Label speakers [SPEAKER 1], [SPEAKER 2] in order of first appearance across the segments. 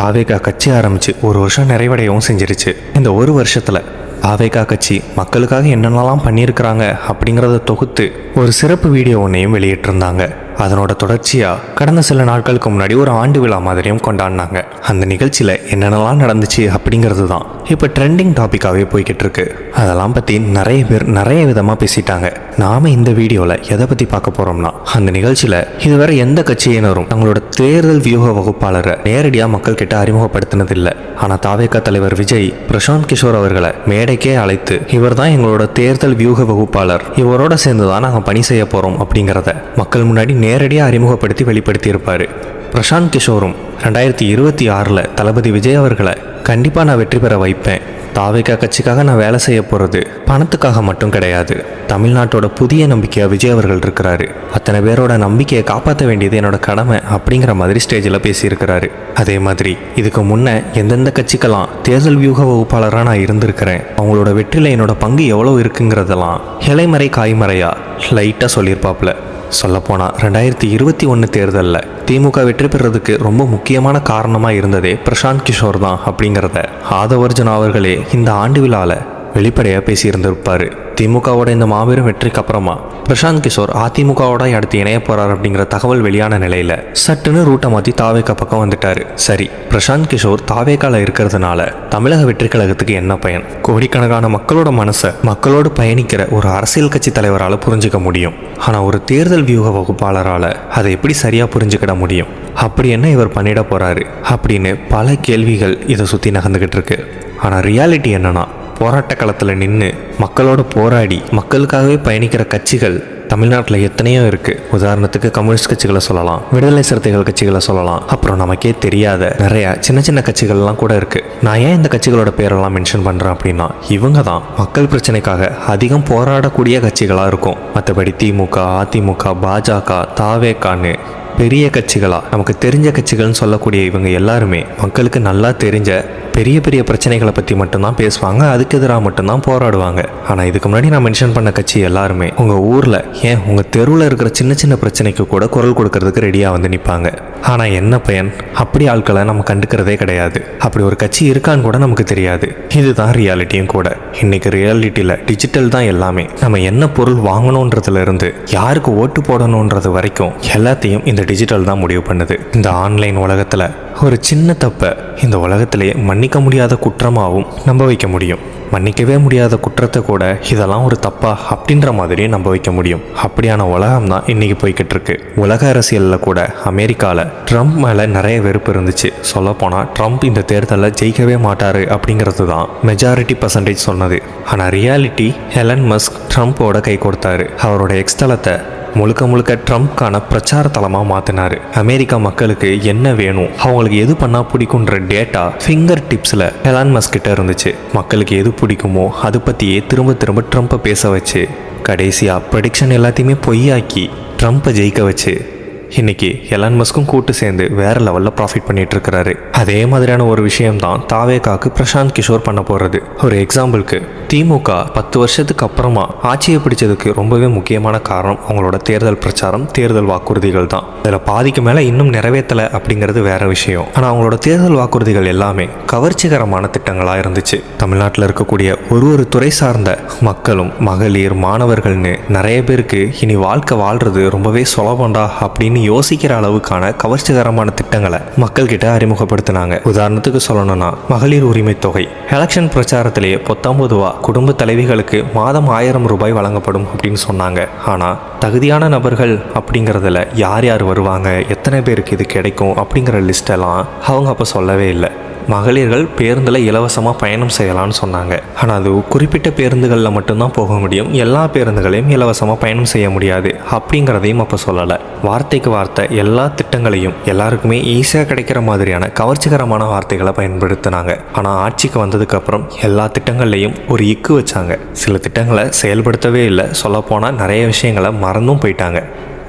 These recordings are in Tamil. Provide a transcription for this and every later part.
[SPEAKER 1] தாவேகா கட்சி ஆரம்பிச்சு ஒரு வருஷம் நிறைவடையவும் செஞ்சிருச்சு. இந்த ஒரு வருஷத்துல தாவேகா கட்சி மக்களுக்காக என்னென்னலாம் பண்ணியிருக்கிறாங்க அப்படிங்கிறத தொகுத்து ஒரு சிறப்பு வீடியோ ஒன்றையும் வெளியிட்டிருந்தாங்க. அதனோட தொடர்ச்சியாக கடந்த சில நாட்களுக்கு முன்னாடி ஒரு ஆண்டு விழா மாதிரியும் கொண்டாடினாங்க. அந்த நிகழ்ச்சியில் என்னென்னலாம் நடந்துச்சு அப்படிங்கிறது தான். இப்போ ட்ரெண்டிங் டாப்பிக்காகவே போய்கிட்டு இருக்கு. அதெல்லாம் பற்றி நிறைய பேர் நிறைய விதமாக பேசிட்டாங்க. நாம இந்த வீடியோவில் எதை பற்றி பார்க்க போகிறோம்னா அந்த நிகழ்ச்சியில் இதுவரை எந்த கட்சியினரும் தங்களோட தேர்தல் வியூக வகுப்பாளரை நேரடியாக மக்கள் கிட்ட அறிமுகப்படுத்தினதில்லை. ஆனால் தாவேகா தலைவர் விஜய் பிரசாந்த் கிஷோர் அவர்களை மேடைக்கே அழைத்து இவர் தான் எங்களோட தேர்தல் வியூக வகுப்பாளர் இவரோட சேர்ந்து தான் நாங்கள் பணி செய்ய போகிறோம் அப்படிங்கிறத மக்கள் முன்னாடி நேரடியாக அறிமுகப்படுத்தி வெளிப்படுத்தியிருப்பார். பிரசாந்த் கிஷோரும் ரெண்டாயிரத்தி இருபத்தி ஆறில் தளபதி விஜய் அவர்களை கண்டிப்பாக நான் வெற்றி பெற வைப்பேன். தாவேகா கட்சிக்காக நான் வேலை செய்ய போகிறது பணத்துக்காக மட்டும் கிடையாது. தமிழ்நாட்டோட புதிய நம்பிக்கையாக விஜய் அவர்கள் இருக்கிறாரு. அத்தனை பேரோட நம்பிக்கையை காப்பாற்ற வேண்டியது என்னோட கடமை அப்படிங்கிற மாதிரி ஸ்டேஜில் பேசியிருக்கிறாரு. அதே மாதிரி இதுக்கு முன்னே எந்தெந்த கட்சிக்கெல்லாம் தேர்தல் வியூக வகுப்பாளராக நான் இருந்திருக்கிறேன் அவங்களோட வெற்றியில் என்னோட பங்கு எவ்வளோ இருக்குங்கிறதெல்லாம் இலைமறை காய்மறையா லைட்டாக சொல்லியிருப்பாப்புல. சொல்லப்போனால் ரெண்டாயிரத்தி இருபத்தி ஒன்று தேர்தலில் திமுக வெற்றி பெறதுக்கு ரொம்ப முக்கியமான காரணமாக இருந்ததே பிரசாந்த் கிஷோர் தான் அப்படிங்கிறத. ஆதவர்ஜுனா அவர்களே இந்த ஆண்டு விழாவில் வெளிப்படையாக பேசியிருந்திருப்பார். திமுகவோட இந்த மாபெரும் வெற்றிக்கு அப்புறமா பிரசாந்த் கிஷோர் அதிமுகவோட அடுத்து இணைய போறார் அப்படிங்கிற தகவல் வெளியான நிலையில சட்டுன்னு ரூட்டை மாற்றி தாவேக்கா பக்கம் வந்துட்டாரு. சரி பிரசாந்த் கிஷோர் தாவேக்கால இருக்கிறதுனால தமிழக வெற்றி கழகத்துக்கு என்ன பயன்? கோடிக்கணக்கான மக்களோட மனசை மக்களோடு பயணிக்கிற ஒரு அரசியல் கட்சி தலைவரால் புரிஞ்சுக்க முடியும். ஆனால் ஒரு தேர்தல் வியூக வகுப்பாளரால் அதை எப்படி சரியாக புரிஞ்சுக்கிட முடியும்? அப்படி என்ன இவர் பண்ணிட போறாரு? அப்படின்னு பல கேள்விகள் இதை சுற்றி நகர்ந்துக்கிட்டு இருக்கு. ஆனால் ரியாலிட்டி என்னன்னா போராட்ட களத்தில் நின்று மக்களோட போராடி மக்களுக்காகவே பயணிக்கிற கட்சிகள் தமிழ்நாட்டில் எத்தனையோ இருக்குது உதாரணத்துக்கு கம்யூனிஸ்ட் கட்சிகளை சொல்லலாம் விடுதலை சிறுத்தைகள் கட்சிகளை சொல்லலாம். அப்புறம் நமக்கே தெரியாத நிறைய சின்ன சின்ன கட்சிகள்லாம் கூட இருக்குது நான் ஏன் இந்த கட்சிகளோட பேரெல்லாம் மென்ஷன் பண்ணுறேன் அப்படின்னா இவங்க தான் மக்கள் பிரச்சனைக்காக அதிகம் போராடக்கூடிய கட்சிகளாக இருக்கும். மற்றபடி திமுக அதிமுக பாஜக தாவேக்கான்னு பெரிய கட்சிகளாக நமக்கு தெரிஞ்ச கட்சிகள்னு சொல்லக்கூடிய இவங்க எல்லாருமே மக்களுக்கு நல்லா தெரிஞ்ச பெரிய பெரிய பிரச்சனைகளை பற்றி மட்டும்தான் பேசுவாங்க. அதுக்கு எதிராக மட்டும்தான் போராடுவாங்க. ஆனால் இதுக்கு முன்னாடி நான் மென்ஷன் பண்ண கட்சி எல்லாருமே உங்கள் ஊரில் ஏன் உங்கள் தெருவில் இருக்கிற சின்ன சின்ன பிரச்சனைக்கு கூட குரல் கொடுக்கறதுக்கு ரெடியாக வந்து நிற்பாங்க ஆனால் என்ன பயன்? அப்படி ஆட்களை நம்ம கண்டுக்கிறதே கிடையாது. அப்படி ஒரு கட்சி இருக்கான்னு கூட நமக்கு தெரியாது. இதுதான் ரியாலிட்டியும் கூட. இன்னைக்கு ரியாலிட்டியில் டிஜிட்டல் தான் எல்லாமே. நம்ம என்ன பொருள் வாங்கணுன்றதுல இருந்து யாருக்கு ஓட்டு போடணுன்றது வரைக்கும் எல்லாத்தையும் இந்த டிஜிட்டல் தான் முடிவு பண்ணுது. இந்த ஆன்லைன் உலகத்தில் ஒரு சின்ன தப்பை இந்த உலகத்திலே மன்னிக்க முடியாத குற்றமாகவும் நம்ப வைக்க முடியும். மன்னிக்கவே முடியாத குற்றத்தை கூட இதெல்லாம் ஒரு தப்பா அப்படின்ற மாதிரி நம்ப வைக்க முடியும். அப்படியான உலகம் தான் இன்னைக்கு போய்கிட்டு இருக்கு உலக அரசியலில் கூட அமெரிக்காவில் ட்ரம்ப் மேலே நிறைய வெறுப்பு இருந்துச்சு. சொல்லப்போனால் ட்ரம்ப் இந்த தேர்தலில் ஜெயிக்கவே மாட்டாரு அப்படிங்கிறது தான் மெஜாரிட்டி பர்சன்டேஜ் சொன்னது. ஆனால் ரியாலிட்டி ஹெலன் மஸ்க் ட்ரம்ப்போட கை கொடுத்தாரு. அவரோட எக்ஸ்தலத்தை முழுக்க முழுக்க ட்ரம்ப்கான பிரச்சார தளமாக மாற்றினார் அமெரிக்கா மக்களுக்கு என்ன வேணும்? அவங்களுக்கு எது பண்ணால் பிடிக்குன்ற டேட்டா ஃபிங்கர் டிப்ஸில் எலான் மஸ்கிட்ட இருந்துச்சு. மக்களுக்கு எது பிடிக்குமோ அது பற்றியே திரும்ப திரும்ப ட்ரம்ப்பை பேச வச்சு கடைசியாக ப்ரடிக்ஷன் எல்லாத்தையுமே பொய்யாக்கி ட்ரம்ப்பை ஜெயிக்க வச்சு. இன்னைக்கு எலான் மஸ்க்கும் கூட்டு சேர்ந்து வேற லெவலில் ப்ராஃபிட் பண்ணிட்டு இருக்கிறாரு அதே மாதிரியான ஒரு விஷயம் தான் தாவேகாக்கு பிரசாந்த் கிஷோர் பண்ண போறது. ஒரு எக்ஸாம்பிளுக்கு திமுக பத்து வருஷத்துக்கு அப்புறமா ஆட்சியை பிடிச்சதுக்கு ரொம்பவே முக்கியமான காரணம் அவங்களோட தேர்தல் பிரச்சாரம் தேர்தல் வாக்குறுதிகள் தான். அதில் பாதிக்கு மேலே இன்னும் நிறைவேற்றலை அப்படிங்கிறது வேற விஷயம். ஆனால் அவங்களோட தேர்தல் வாக்குறுதிகள் எல்லாமே கவர்ச்சிகரமான திட்டங்களாக இருந்துச்சு. தமிழ்நாட்டில் இருக்கக்கூடிய ஒரு ஒரு துறை சார்ந்த மக்களும் மகளிர் மாணவர்கள்னு நிறைய பேருக்கு இனி வாழ்க்கை வாழ்றது ரொம்பவே சுலபண்டா அப்படின்னு யோசிக்கிற அளவுக்கான கவர்ச்சிகரமான திட்டங்களை மக்கள்கிட்ட அறிமுகப்படுத்தினாங்க. உதாரணத்துக்கு சொல்லணும்னா மகளிர் உரிமை தொகை. எலெக்ஷன் பிரச்சாரத்திலேயே பத்தொன்பது ரூபா குடும்ப தலைவிகளுக்கு மாதம் ஆயிரம் ரூபாய் வழங்கப்படும் அப்படின்னு சொன்னாங்க. ஆனால் தகுதியான நபர்கள் அப்படிங்கிறதுல யார் யார் வருவாங்க எத்தனை பேருக்கு இது கிடைக்கும் அப்படிங்கிற லிஸ்டெல்லாம் அவங்க அப்போ சொல்லவே இல்லை. மகளிர்கள் பேருந்தில் இலவசமாக பயணம் செய்யலாம்னு சொன்னாங்க. ஆனால் அது குறிப்பிட்ட பேருந்துகளில் மட்டும்தான் போக முடியும். எல்லா பேருந்துகளையும் இலவசமாக பயணம் செய்ய முடியாது. அப்படிங்கிறதையும் அப்போ சொல்லலை. வார்த்தைக்கு வார்த்தை எல்லா திட்டங்களையும் எல்லாருக்குமே ஈஸியாக கிடைக்கிற மாதிரியான கவர்ச்சிகரமான வார்த்தைகளை பயன்படுத்தினாங்க. ஆனால் ஆட்சிக்கு வந்ததுக்கப்புறம் எல்லா திட்டங்கள்லையும் ஒரு இக்கு வச்சாங்க. சில திட்டங்களை செயல்படுத்தவே இல்லை. சொல்லப்போனால் நிறைய விஷயங்களை மறந்தும் போயிட்டாங்க.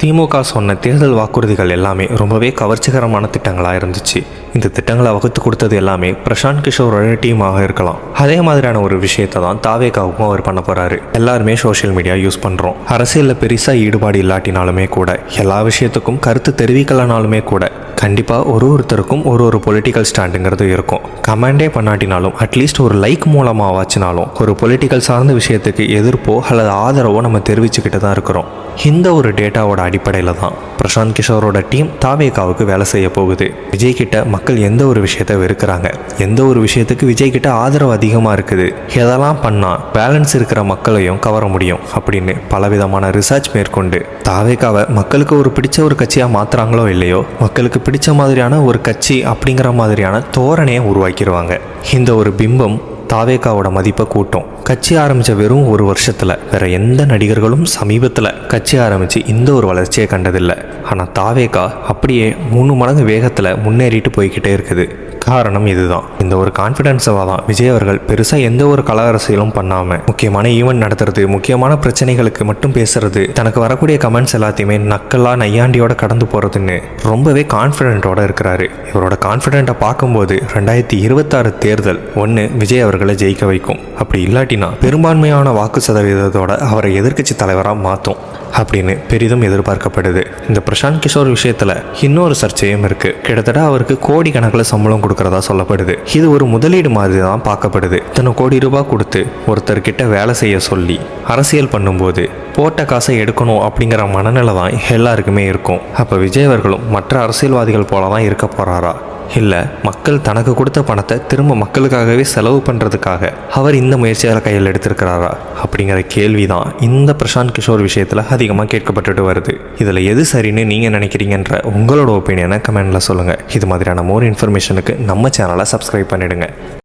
[SPEAKER 1] திமுக சொன்ன தேர்தல் வாக்குறுதிகள் எல்லாமே ரொம்பவே கவர்ச்சிகரமான திட்டங்களாக இருந்துச்சு. இந்த திட்டங்களை வகுத்து கொடுத்தது எல்லாமே பிரசாந்த் கிஷோரோட டீமாக இருக்கலாம். அதே மாதிரியான ஒரு விஷயத்தை தான் தாவேகாவுக்கும் அவர் பண்ண போறாரு. எல்லாருமே சோஷியல் மீடியா யூஸ் பண்ணுறோம் அரசியலில் பெருசாக ஈடுபாடு இல்லாட்டினாலுமே கூட எல்லா விஷயத்துக்கும் கருத்து தெரிவிக்கலனாலுமே கூட கண்டிப்பாக ஒரு ஒருத்தருக்கும் ஒரு ஒரு பொலிட்டிக்கல் ஸ்டாண்டுங்கிறது இருக்கும். கமெண்டே பண்ணாட்டினாலும் அட்லீஸ்ட் ஒரு லைக் மூலமாகவாச்சுனாலும் ஒரு பொலிட்டிக்கல் சார்ந்த விஷயத்துக்கு எதிர்ப்போ அல்லது ஆதரவோ நம்ம தெரிவிச்சுக்கிட்டு தான் இருக்கிறோம். இந்த ஒரு டேட்டாவோட அடிப்படையில் தான் பிரசாந்த் கிஷோரோட டீம் தாவேகாவுக்கு வேலை செய்ய போகுது. விஜய் கிட்ட மக்கள் எந்த ஒரு விஷயத்தை வெறுக்கிறாங்க? எந்த ஒரு விஷயத்துக்கு விஜய் கிட்ட ஆதரவு அதிகமாக இருக்குது? எதெல்லாம் பண்ணால் பேலன்ஸ் இருக்கிற மக்களையும் கவர முடியும் அப்படின்னு பலவிதமான ரிசர்ச் மேற்கொண்டு தாவேகாவை மக்களுக்கு ஒரு பிடிச்ச ஒரு கட்சியாக மாத்துறாங்களோ இல்லையோ மக்களுக்கு பிடிச்ச மாதிரியான ஒரு கட்சி அப்படிங்கிற மாதிரியான தோரணையை உருவாக்கிடுவாங்க இந்த ஒரு பிம்பம் தாவேக்காவோட மதிப்பை கூட்டும். கட்சி ஆரம்பித்த வெறும் ஒரு வருஷத்தில் வேற எந்த நடிகர்களும் சமீபத்தில் கட்சி ஆரம்பித்து இந்த ஒரு வளர்ச்சியை கண்டதில்லை. ஆனால் தாவேக்கா அப்படியே மூணு மடங்கு வேகத்தில் முன்னேறிட்டு போய்கிட்டே இருக்குது. காரணம் இதுதான். இந்த ஒரு கான்ஃபிடென்ஸாக தான் விஜய் அவர்கள் பெருசாக எந்த ஒரு கல அரசியலும் பண்ணாமல் முக்கியமான ஈவெண்ட் நடத்துறது முக்கியமான பிரச்சனைகளுக்கு மட்டும் பேசுறது தனக்கு வரக்கூடிய கமெண்ட்ஸ் எல்லாத்தையுமே நக்கலாக நையாண்டியோட கடந்து போகிறதுன்னு ரொம்பவே கான்ஃபிடென்ட்டோட இருக்கிறாரு. இவரோட கான்ஃபிடென்ட்டை பார்க்கும்போது ரெண்டாயிரத்தி இருபத்தாறு தேர்தல் ஒன்று விஜய் அவர்களை ஜெயிக்க வைக்கும். அப்படி இல்லாட்டினா பெரும்பான்மையான வாக்கு சதவீதத்தோட அவரை எதிர்க்கட்சி தலைவராக மாற்றும் அப்படின்னு பெரிதும் எதிர்பார்க்கப்படுது. இந்த பிரசாந்த் கிஷோர் விஷயத்தில் இன்னொரு சர்ச்சையும் இருக்குது கிட்டத்தட்ட அவருக்கு கோடி கணக்கில் சம்பளம் கொடுக்கறதா சொல்லப்படுது. இது ஒரு முதலீடு மாதிரி தான் பார்க்கப்படுது. இத்தனை கோடி ரூபாய் கொடுத்து ஒருத்தர்கிட்ட வேலை செய்ய சொல்லி அரசியல் பண்ணும்போது போட்ட காசை எடுக்கணும் அப்படிங்கிற மனநிலை தான் எல்லாருக்குமே இருக்கும். அப்போ விஜய் அவர்களும் மற்ற அரசியல்வாதிகள் போல தான் இருக்க போகிறாரா இல்லை மக்கள் தனக்கு கொடுத்த பணத்தை திரும்ப மக்களுக்காகவே செலவு பண்ணுறதுக்காக அவர் இந்த முயற்சியால் கையில் எடுத்திருக்கிறாரா? அப்படிங்கிற கேள்வி தான் இந்த பிரசாந்த் கிஷோர் விஷயத்தில் அதிகமாக கேட்கப்பட்டுட்டு வருது. இதில் எது சரின்னு நீங்கள் நினைக்கிறீங்கன்ற உங்களோட ஒப்பீனியனை கமெண்டில் சொல்லுங்கள் இது மாதிரியான மோர் இன்ஃபர்மேஷனுக்கு நம்ம சேனலை சப்ஸ்கிரைப் பண்ணிடுங்க.